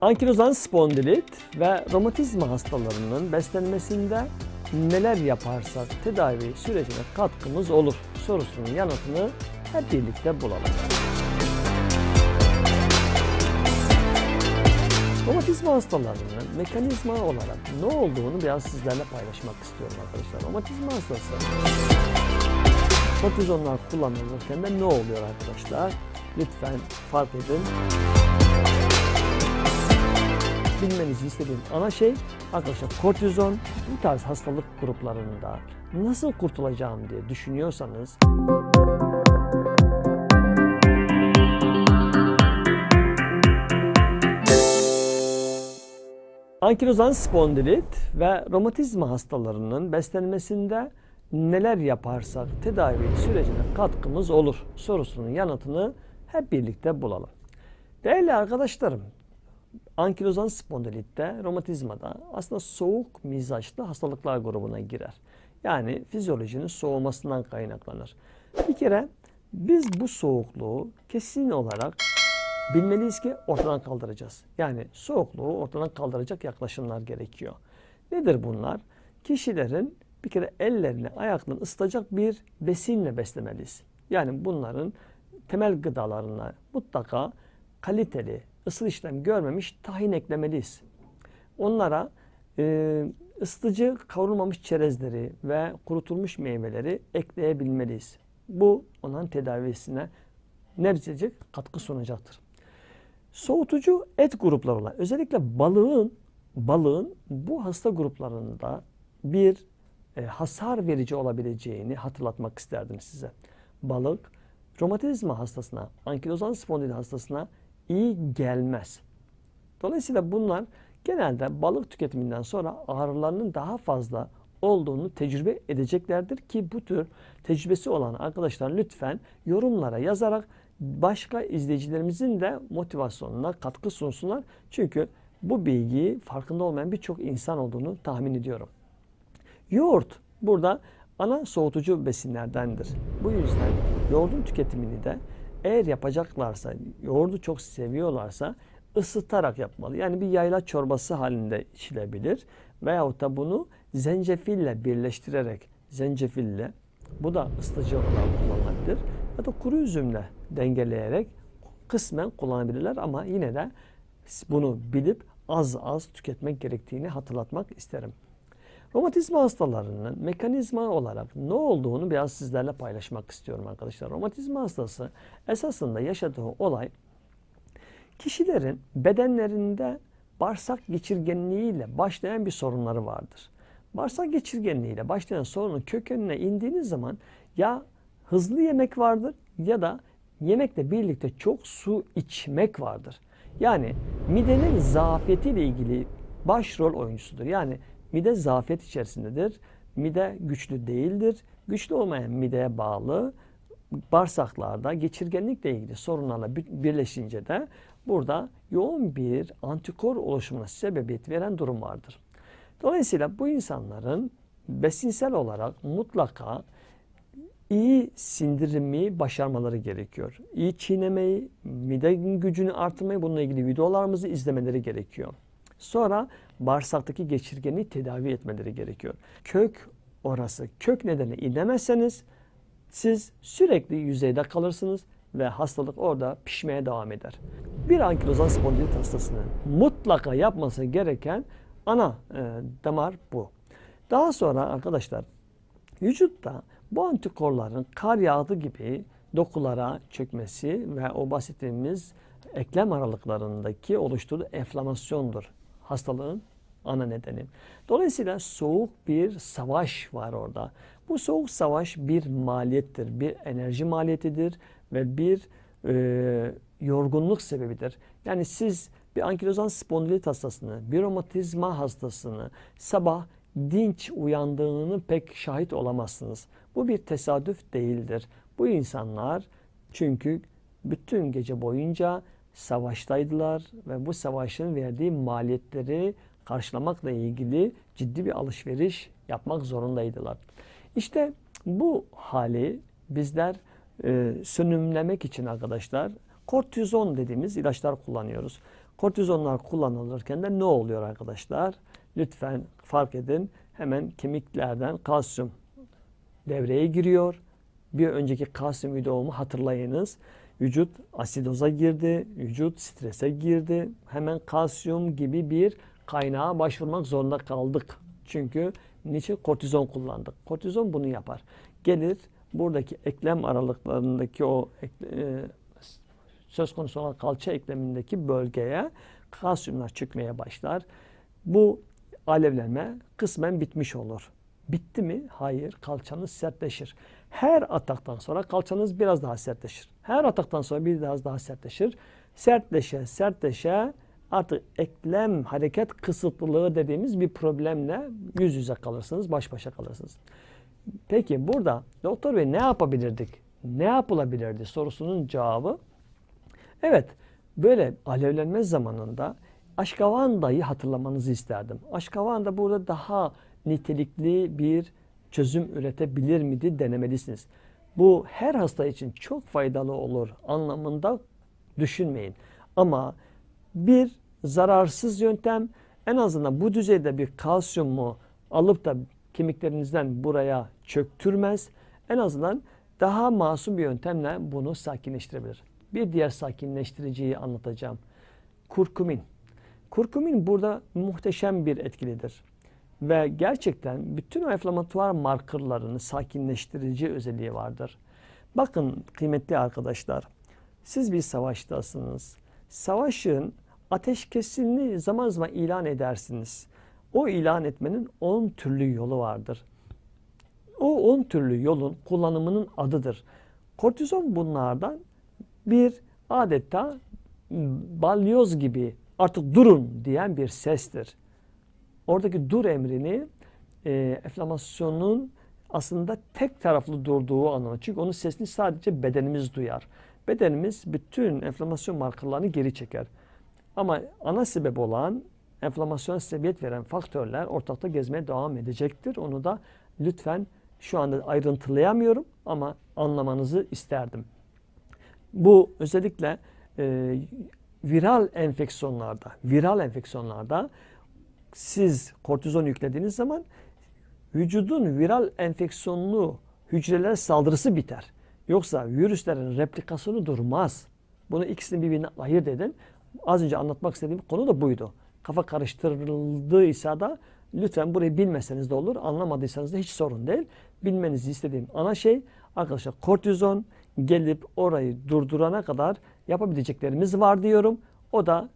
Ankilozan spondilit ve romatizma hastalarının beslenmesinde neler yaparsak tedavi sürecine katkımız olur sorusunun yanıtını hep birlikte bulalım. Romatizma hastalarının mekanizma olarak ne olduğunu biraz sizlerle paylaşmak istiyorum arkadaşlar. Romatizma hastası kortizonlar kullanılırken de ne oluyor arkadaşlar? Lütfen fark edin. Bilmenizi istediğim ana şey arkadaşlar kortizon bu tarz hastalık gruplarında nasıl kurtulacağım diye düşünüyorsanız Ankilozan spondilit ve romatizma hastalarının beslenmesinde neler yaparsak tedavi sürecine katkımız olur sorusunun yanıtını hep birlikte bulalım. Değerli arkadaşlarım, ankilozan spondilitte, romatizmada aslında soğuk mizaçlı hastalıklar grubuna girer. Yani fizyolojinin soğumasından kaynaklanır. Bir kere biz bu soğukluğu kesin olarak bilmeliyiz ki ortadan kaldıracağız. Yani soğukluğu ortadan kaldıracak yaklaşımlar gerekiyor. Nedir bunlar? Kişilerin bir kere ellerini, ayaklarını ısıtacak bir besinle beslemeliyiz. Yani bunların temel gıdalarına mutlaka kaliteli, ısı işlem görmemiş tahin eklemeliyiz. Onlara e, ısıtıcı kavrulmamış çerezleri ve kurutulmuş meyveleri ekleyebilmeliyiz. Bu onların tedavisine nebzecik katkı sunacaktır. Soğutucu et grupları olan özellikle balığın balığın bu hasta gruplarında bir e, hasar verici olabileceğini hatırlatmak isterdim size. Balık romatizma hastasına, ankilozan spondilit hastasına iyi gelmez. Dolayısıyla bunlar genelde balık tüketiminden sonra ağrılarının daha fazla olduğunu tecrübe edeceklerdir ki bu tür tecrübesi olan arkadaşlar lütfen yorumlara yazarak başka izleyicilerimizin de motivasyonuna katkı sunsunlar. Çünkü bu bilgiyi farkında olmayan birçok insan olduğunu tahmin ediyorum. Yoğurt burada ana soğutucu besinlerdendir. Bu yüzden yoğurdun tüketimini de eğer yapacaklarsa, yoğurdu çok seviyorlarsa ısıtarak yapmalı. Yani bir yayla çorbası halinde içilebilir. Veyahut da bunu zencefille birleştirerek, zencefille bu da ısıtıcı olarak kullanılabilir. Ya da kuru üzümle dengeleyerek kısmen kullanabilirler ama yine de bunu bilip az az tüketmek gerektiğini hatırlatmak isterim. Romatizma hastalarının mekanizma olarak ne olduğunu biraz sizlerle paylaşmak istiyorum arkadaşlar. Romatizma hastası esasında yaşadığı olay kişilerin bedenlerinde bağırsak geçirgenliğiyle başlayan bir sorunları vardır. Bağırsak geçirgenliğiyle başlayan sorunun kökenine indiğiniz zaman ya hızlı yemek vardır ya da yemekle birlikte çok su içmek vardır. Yani midenin zafiyetiyle ilgili başrol oyuncusudur. Yani mide zafiyet içerisindedir. Mide güçlü değildir. Güçlü olmayan mideye bağlı bağırsaklarda geçirgenlikle ilgili sorunlarla birleşince de burada yoğun bir antikor oluşumuna sebebiyet veren durum vardır. Dolayısıyla bu insanların besinsel olarak mutlaka iyi sindirimi başarmaları gerekiyor. İyi çiğnemeyi, mide gücünü artırmayı bununla ilgili videolarımızı izlemeleri gerekiyor. Sonra bağırsaktaki geçirgeni tedavi etmeleri gerekiyor. Kök orası. Kök nedeni inemezseniz siz sürekli yüzeyde kalırsınız ve hastalık orada pişmeye devam eder. Bir ankilozan spondilit hastasının mutlaka yapması gereken ana e, damar bu. Daha sonra arkadaşlar vücutta bu antikorların kar yağdı gibi dokulara çökmesi ve o bahsettiğimiz eklem aralıklarındaki oluşturduğu enflamasyondur hastalığın ana nedeni. Dolayısıyla soğuk bir savaş var orada. Bu soğuk savaş bir maliyettir, bir enerji maliyetidir ve bir e, yorgunluk sebebidir. Yani siz bir ankilozan spondilit hastasını, bir romatizma hastasını sabah dinç uyandığını pek şahit olamazsınız. Bu bir tesadüf değildir. Bu insanlar çünkü bütün gece boyunca savaştaydılar ve bu savaşın verdiği maliyetleri karşılamakla ilgili ciddi bir alışveriş yapmak zorundaydılar. İşte bu hali bizler e, sönümlemek için arkadaşlar kortizon dediğimiz ilaçlar kullanıyoruz. Kortizonlar kullanılırken de ne oluyor arkadaşlar? Lütfen fark edin. Hemen kemiklerden kalsiyum devreye giriyor. Bir önceki kalsiyum videomu hatırlayınız. Vücut asidoza girdi, vücut strese girdi. Hemen kalsiyum gibi bir kaynağa başvurmak zorunda kaldık. Çünkü niçin kortizon kullandık? Kortizon bunu yapar. Gelir buradaki eklem aralıklarındaki o e, söz konusu olan kalça eklemindeki bölgeye kalsiyumlar çıkmaya başlar. Bu alevlenme kısmen bitmiş olur. Bitti mi? Hayır. Kalçanız sertleşir. Her ataktan sonra kalçanız biraz daha sertleşir. Her ataktan sonra biraz daha sertleşir. Sertleşe sertleşe artık eklem hareket kısıtlılığı dediğimiz bir problemle yüz yüze kalırsınız, baş başa kalırsınız. Peki burada doktor bey ne yapabilirdik? Ne yapılabilirdi sorusunun cevabı Evet, böyle alevlenme zamanında Aşkavanda'yı hatırlamanızı isterdim. Aşkavanda burada daha nitelikli bir çözüm üretebilir miydi denemelisiniz. Bu her hasta için çok faydalı olur anlamında düşünmeyin. Ama bir zararsız yöntem en azından bu düzeyde bir kalsiyumu alıp da kemiklerinizden buraya çöktürmez. En azından daha masum bir yöntemle bunu sakinleştirebilir. Bir diğer sakinleştiriciyi anlatacağım. Kurkumin. Kurkumin burada muhteşem bir etkilidir. Ve gerçekten bütün o enflamatuar markerlarını sakinleştirici özelliği vardır. Bakın kıymetli arkadaşlar, siz bir savaştasınız. Savaşın ateşkesini zaman zaman ilan edersiniz. O ilan etmenin 10 türlü yolu vardır. O 10 türlü yolun kullanımının adıdır. Kortizon bunlardan bir adeta balyoz gibi artık durun diyen bir sestir. Oradaki dur emrini e, enflamasyonun aslında tek taraflı durduğu anlamı. Çünkü onun sesini sadece bedenimiz duyar. Bedenimiz bütün enflamasyon markerlarını geri çeker. Ama ana sebep olan enflamasyona sebebiyet veren faktörler ortalıkta gezmeye devam edecektir. Onu da lütfen şu anda ayrıntılayamıyorum ama anlamanızı isterdim. Bu özellikle e, viral enfeksiyonlarda, viral enfeksiyonlarda siz kortizon yüklediğiniz zaman vücudun viral enfeksiyonlu hücreler saldırısı biter. Yoksa virüslerin replikasyonu durmaz. Bunu ikisini birbirine ayırt edin. Az önce anlatmak istediğim konu da buydu. Kafa karıştırıldıysa da lütfen burayı bilmeseniz de olur. Anlamadıysanız da hiç sorun değil. Bilmenizi istediğim ana şey arkadaşlar kortizon gelip orayı durdurana kadar yapabileceklerimiz var diyorum. O da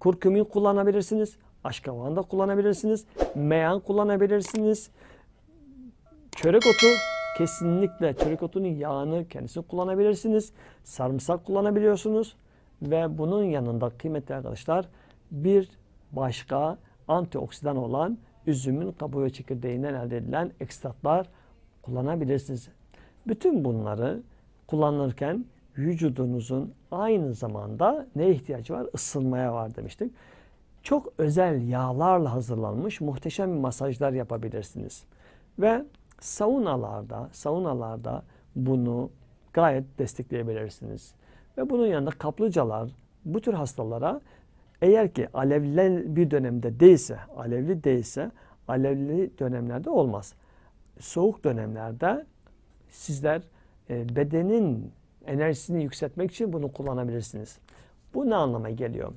kurkumin kullanabilirsiniz. Aşkavan da kullanabilirsiniz. Meyan kullanabilirsiniz. Çörek otu kesinlikle çörek otunun yağını kendisini kullanabilirsiniz. Sarımsak kullanabiliyorsunuz. Ve bunun yanında kıymetli arkadaşlar bir başka antioksidan olan üzümün kabuğu ve çekirdeğinden elde edilen ekstratlar kullanabilirsiniz. Bütün bunları kullanırken vücudunuzun aynı zamanda ne ihtiyacı var? Isınmaya var demiştik. Çok özel yağlarla hazırlanmış muhteşem masajlar yapabilirsiniz. Ve saunalarda, saunalarda bunu gayet destekleyebilirsiniz. Ve bunun yanında kaplıcalar bu tür hastalara eğer ki alevli bir dönemde değilse, alevli değilse alevli dönemlerde olmaz. Soğuk dönemlerde sizler e, bedenin enerjisini yükseltmek için bunu kullanabilirsiniz. Bu ne anlama geliyor?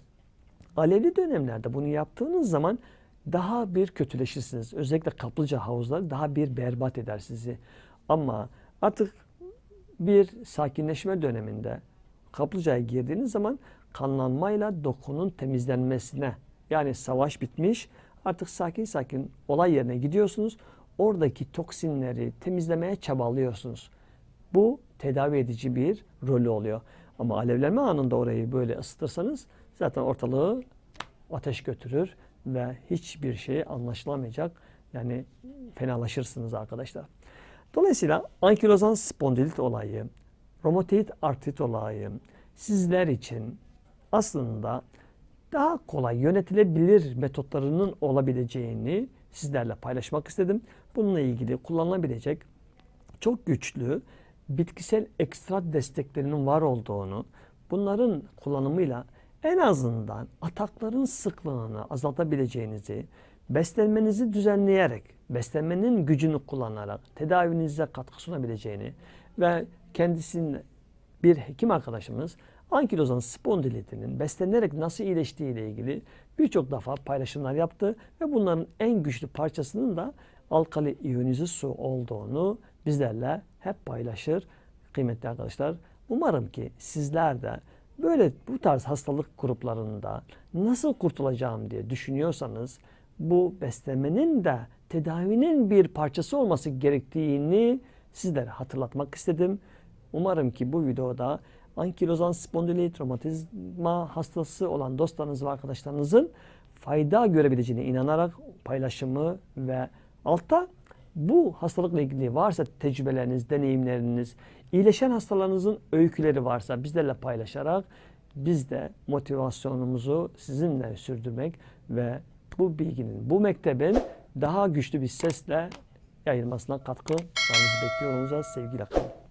Alevli dönemlerde bunu yaptığınız zaman daha bir kötüleşirsiniz. Özellikle kaplıca havuzları daha bir berbat eder sizi. Ama artık bir sakinleşme döneminde kaplıcaya girdiğiniz zaman kanlanmayla dokunun temizlenmesine yani savaş bitmiş artık sakin sakin olay yerine gidiyorsunuz. Oradaki toksinleri temizlemeye çabalıyorsunuz. Bu tedavi edici bir rolü oluyor. Ama alevlenme anında orayı böyle ısıtırsanız zaten ortalığı ateş götürür ve hiçbir şey anlaşılamayacak. Yani fenalaşırsınız arkadaşlar. Dolayısıyla ankilozan spondilit olayı, romatoid artrit olayı sizler için aslında daha kolay yönetilebilir metotlarının olabileceğini sizlerle paylaşmak istedim. Bununla ilgili kullanılabilecek çok güçlü bitkisel ekstrat desteklerinin var olduğunu, bunların kullanımıyla en azından atakların sıklığını azaltabileceğinizi, beslenmenizi düzenleyerek, beslenmenin gücünü kullanarak tedavinize katkı sunabileceğini ve kendisinin bir hekim arkadaşımız ankilozan spondilitinin beslenerek nasıl iyileştiği ile ilgili birçok defa paylaşımlar yaptı ve bunların en güçlü parçasının da alkali iyonize su olduğunu bizlerle hep paylaşır kıymetli arkadaşlar. Umarım ki sizler de böyle bu tarz hastalık gruplarında nasıl kurtulacağım diye düşünüyorsanız bu beslenmenin de tedavinin bir parçası olması gerektiğini sizlere hatırlatmak istedim. Umarım ki bu videoda ankilozan spondilit romatizma hastası olan dostlarınız ve arkadaşlarınızın fayda görebileceğine inanarak paylaşımı ve altta bu hastalıkla ilgili varsa tecrübeleriniz, deneyimleriniz, iyileşen hastalarınızın öyküleri varsa bizlerle paylaşarak biz de motivasyonumuzu sizinle sürdürmek ve bu bilginin, bu mektebin daha güçlü bir sesle yayılmasına katkı bekliyor olacağız. Sevgiyle kalın.